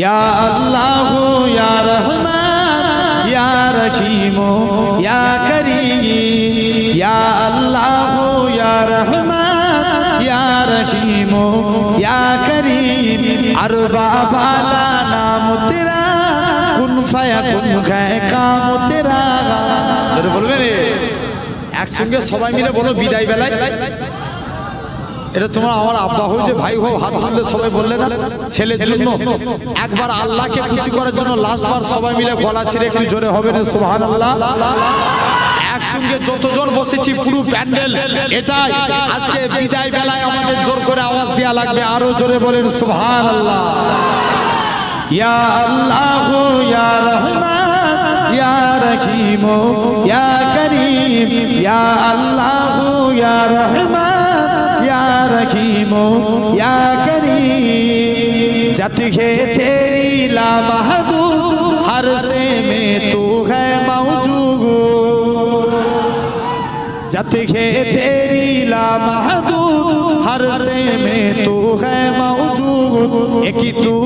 ইয়া আল্লাহ ইয়া রহমান ইয়া রহিম ইয়া করিম ইয়া আল্লাহ ইয়া রহমান ইয়া রহিম ইয়া করিম। আর বাবা নাম তেরা কোন ফায়া কোন খায় একসঙ্গে সবাই মিলে বলো বিদায় বেলায়। এটা তোমার আমার আব্বা হও যে ভাই হও হাত তুললে সবাই বললে না? ছেলের জন্য। একবার আল্লাহকে খুশি করার জন্য লাস্ট বার সবাই মিলে গলা ছেড়ে একটু জোরে হবে না? সুবহান আল্লাহ একসঙ্গে যতজন বসেছি পুরো প্যান্ডেল। এটাই। আজকে বিদায় বেলায় আমাদের জোর করে আওয়াজ দেওয়া লাগবে আরও জোরে বলেন সুবহান আল্লাহ ইয়া আল্লাহ ইয়া রহমান ইয়া রহিম ইয়া করিম ইয়া करीमो या करी जत है तेरी ला बहदू हर से में तू है मौजू जत है तेरी ला बहदू हर से में तू है मौजू एक तू